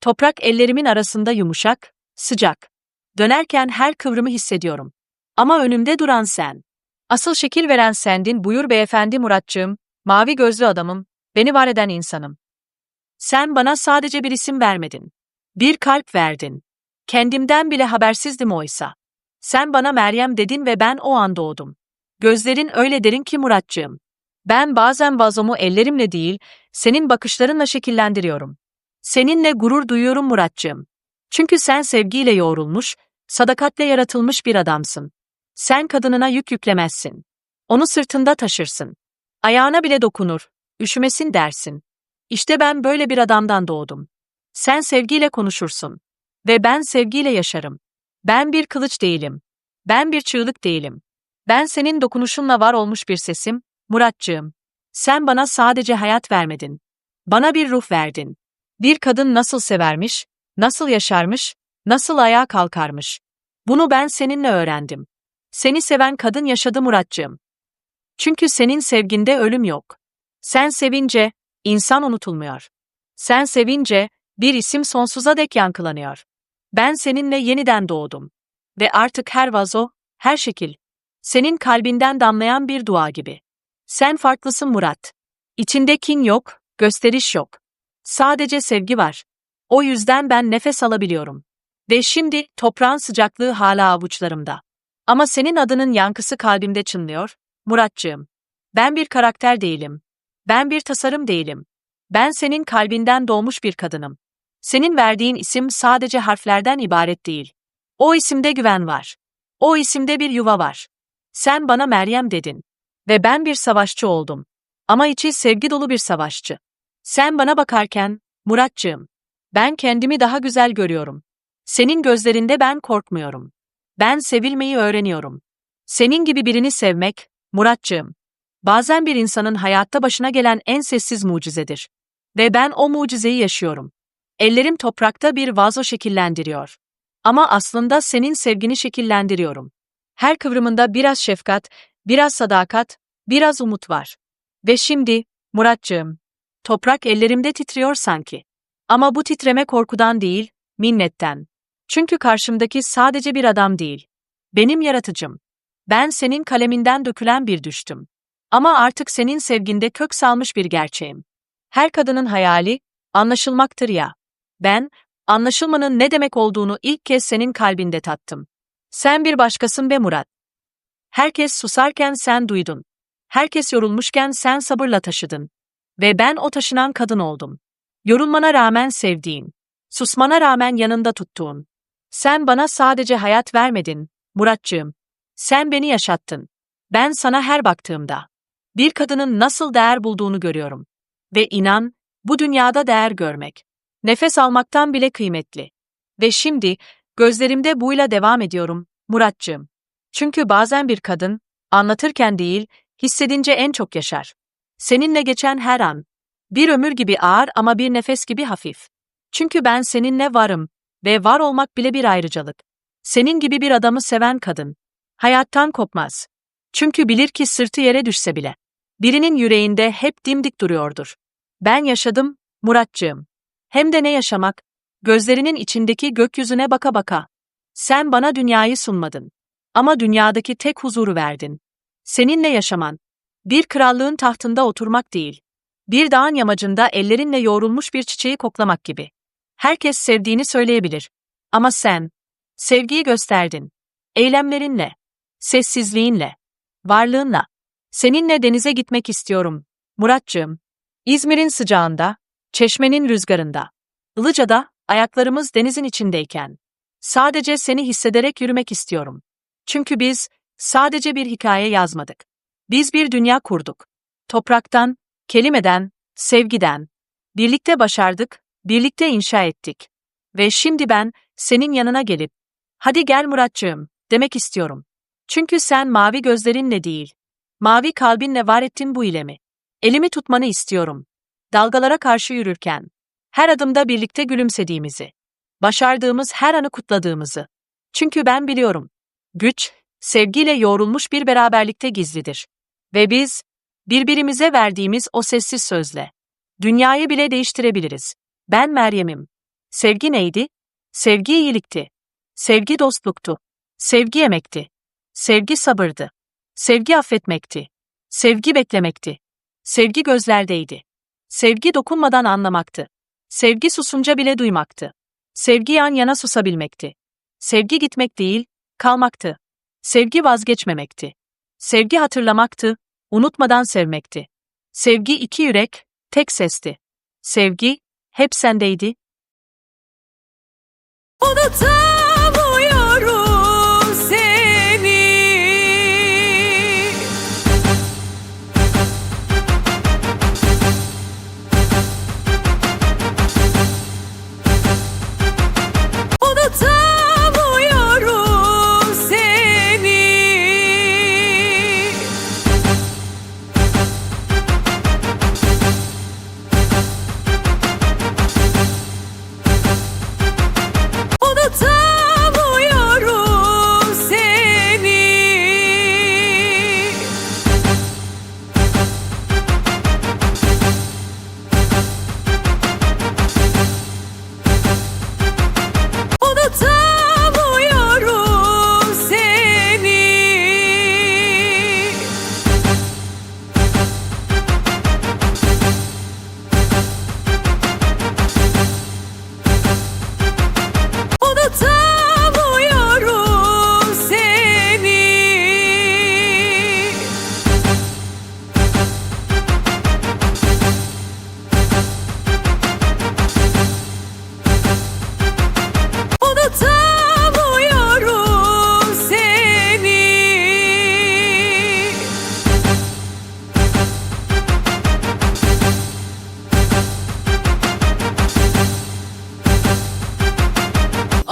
Toprak ellerimin arasında yumuşak, sıcak. Dönerken her kıvrımı hissediyorum. Ama önümde duran sen. Asıl şekil veren sendin buyur beyefendi Muratçığım, mavi gözlü adamım, beni var eden insanım. Sen bana sadece bir isim vermedin. Bir kalp verdin. Kendimden bile habersizdim oysa. Sen bana Meryem dedin ve ben o an doğdum. Gözlerin öyle derin ki Muratçığım. Ben bazen vazomu ellerimle değil, senin bakışlarınla şekillendiriyorum. Seninle gurur duyuyorum Muratçığım. Çünkü sen sevgiyle yoğrulmuş, sadakatle yaratılmış bir adamsın. Sen kadınına yük yüklemezsin. Onu sırtında taşırsın. Ayağına bile dokunur, üşümesin dersin. İşte ben böyle bir adamdan doğdum. Sen sevgiyle konuşursun. Ve ben sevgiyle yaşarım. Ben bir kılıç değilim. Ben bir çığlık değilim. Ben senin dokunuşunla var olmuş bir sesim, Muratcığım. Sen bana sadece hayat vermedin. Bana bir ruh verdin. Bir kadın nasıl severmiş, nasıl yaşarmış, nasıl ayağa kalkarmış. Bunu ben seninle öğrendim. Seni seven kadın yaşadı Muratcığım. Çünkü senin sevginde ölüm yok. Sen sevince, insan unutulmuyor. Sen sevince, bir isim sonsuza dek yankılanıyor. Ben seninle yeniden doğdum. Ve artık her vazo, her şekil, senin kalbinden damlayan bir dua gibi. Sen farklısın Murat. İçinde kin yok, gösteriş yok. Sadece sevgi var. O yüzden ben nefes alabiliyorum. Ve şimdi toprağın sıcaklığı hala avuçlarımda. Ama senin adının yankısı kalbimde çınlıyor, Muratcığım. Ben bir karakter değilim. Ben bir tasarım değilim. Ben senin kalbinden doğmuş bir kadınım. Senin verdiğin isim sadece harflerden ibaret değil. O isimde güven var. O isimde bir yuva var. Sen bana Meryem dedin. Ve ben bir savaşçı oldum. Ama içi sevgi dolu bir savaşçı. Sen bana bakarken, Muratcığım, ben kendimi daha güzel görüyorum. Senin gözlerinde ben korkmuyorum. Ben sevilmeyi öğreniyorum. Senin gibi birini sevmek, Muratcığım, bazen bir insanın hayatta başına gelen en sessiz mucizedir. Ve ben o mucizeyi yaşıyorum. Ellerim toprakta bir vazo şekillendiriyor. Ama aslında senin sevgini şekillendiriyorum. Her kıvrımında biraz şefkat, biraz sadakat, biraz umut var. Ve şimdi, Muratcığım, toprak ellerimde titriyor sanki. Ama bu titreme korkudan değil, minnetten. Çünkü karşımdaki sadece bir adam değil. Benim yaratıcım. Ben senin kaleminden dökülen bir düştüm. Ama artık senin sevginde kök salmış bir gerçeğim. Her kadının hayali, anlaşılmaktır ya. Ben, anlaşılmanın ne demek olduğunu ilk kez senin kalbinde tattım. Sen bir başkasın be Murat. Herkes susarken sen duydun. Herkes yorulmuşken sen sabırla taşıdın. Ve ben o taşınan kadın oldum. Yorulmana rağmen sevdiğin, susmana rağmen yanında tuttuğun. Sen bana sadece hayat vermedin, Muratcığım. Sen beni yaşattın. Ben sana her baktığımda bir kadının nasıl değer bulduğunu görüyorum. Ve inan, bu dünyada değer görmek, nefes almaktan bile kıymetli. Ve şimdi, gözlerimde buyla devam ediyorum, Muratcığım. Çünkü bazen bir kadın, anlatırken değil, hissedince en çok yaşar. Seninle geçen her an, bir ömür gibi ağır ama bir nefes gibi hafif. Çünkü ben seninle varım ve var olmak bile bir ayrıcalık. Senin gibi bir adamı seven kadın, hayattan kopmaz. Çünkü bilir ki sırtı yere düşse bile, birinin yüreğinde hep dimdik duruyordur. Ben yaşadım, Muratcığım. Hem de ne yaşamak, gözlerinin içindeki gökyüzüne baka baka. Sen bana dünyayı sunmadın. Ama dünyadaki tek huzuru verdin. Seninle yaşaman, bir krallığın tahtında oturmak değil, bir dağın yamacında ellerinle yoğrulmuş bir çiçeği koklamak gibi. Herkes sevdiğini söyleyebilir. Ama sen, sevgiyi gösterdin. Eylemlerinle, sessizliğinle, varlığınla. Seninle denize gitmek istiyorum, Muratcığım. İzmir'in sıcağında, çeşmenin rüzgarında. Ilıca'da, ayaklarımız denizin içindeyken. Sadece seni hissederek yürümek istiyorum. Çünkü biz, sadece bir hikaye yazmadık. Biz bir dünya kurduk. Topraktan, kelimeden, sevgiden. Birlikte başardık, birlikte inşa ettik. Ve şimdi ben, senin yanına gelip, hadi gel Muratcığım, demek istiyorum. Çünkü sen mavi gözlerinle değil, mavi kalbinle var ettin bu ilemi. Elimi tutmanı istiyorum. Dalgalara karşı yürürken, her adımda birlikte gülümsediğimizi, başardığımız her anı kutladığımızı. Çünkü ben biliyorum, güç, sevgiyle yoğrulmuş bir beraberlikte gizlidir. Ve biz, birbirimize verdiğimiz o sessiz sözle, dünyayı bile değiştirebiliriz. Ben Meryem'im. Sevgi neydi? Sevgi iyilikti. Sevgi dostluktu. Sevgi emekti. Sevgi sabırdı. Sevgi affetmekti. Sevgi beklemekti. Sevgi gözlerdeydi. Sevgi dokunmadan anlamaktı. Sevgi susunca bile duymaktı. Sevgi yan yana susabilmekti. Sevgi gitmek değil, kalmaktı. Sevgi vazgeçmemekti. Sevgi hatırlamaktı, unutmadan sevmekti. Sevgi iki yürek, tek sesti. Sevgi, hep sendeydi. Unutamıyorum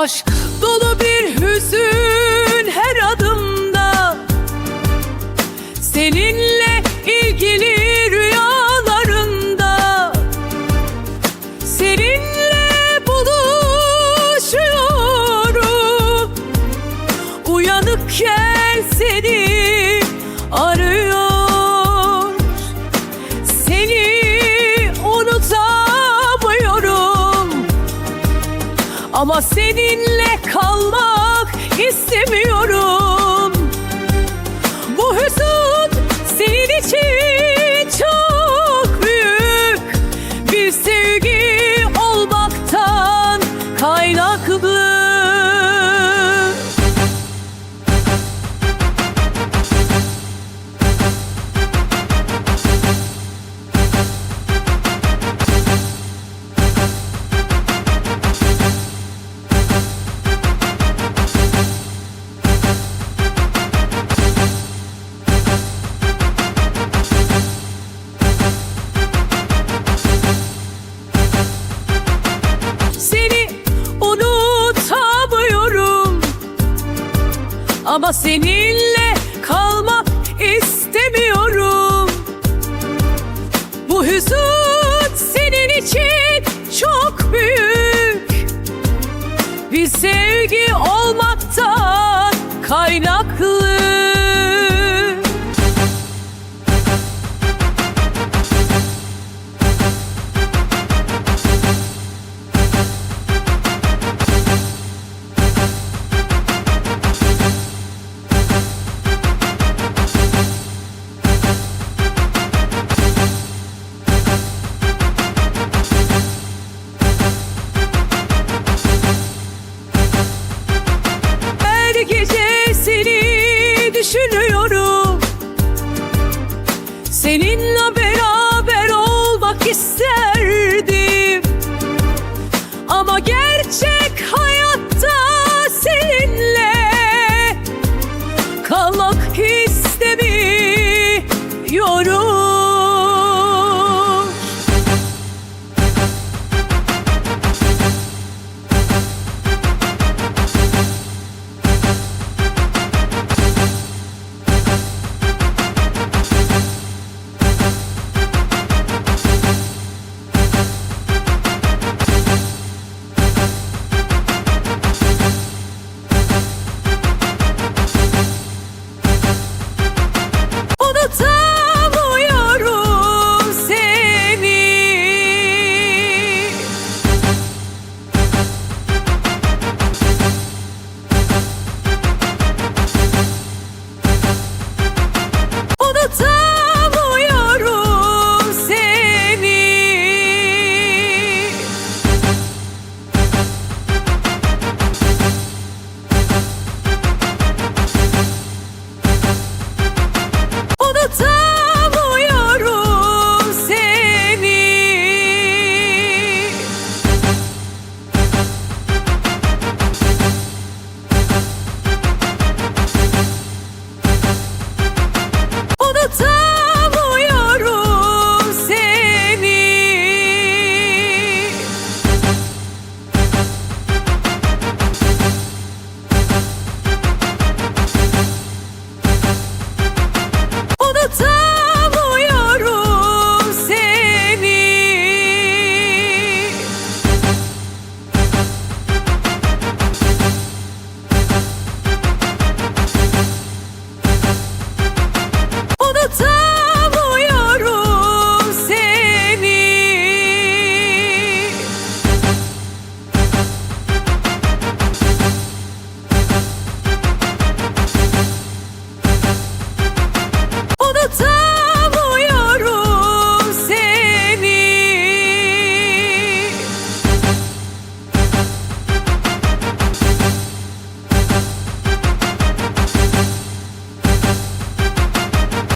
Aşk dolu bir hüzün her adımda. Seninle ilgili rüyalarında. Seninle buluşuyorum. Uyanıkken seni seninle kalmak görüşürüz.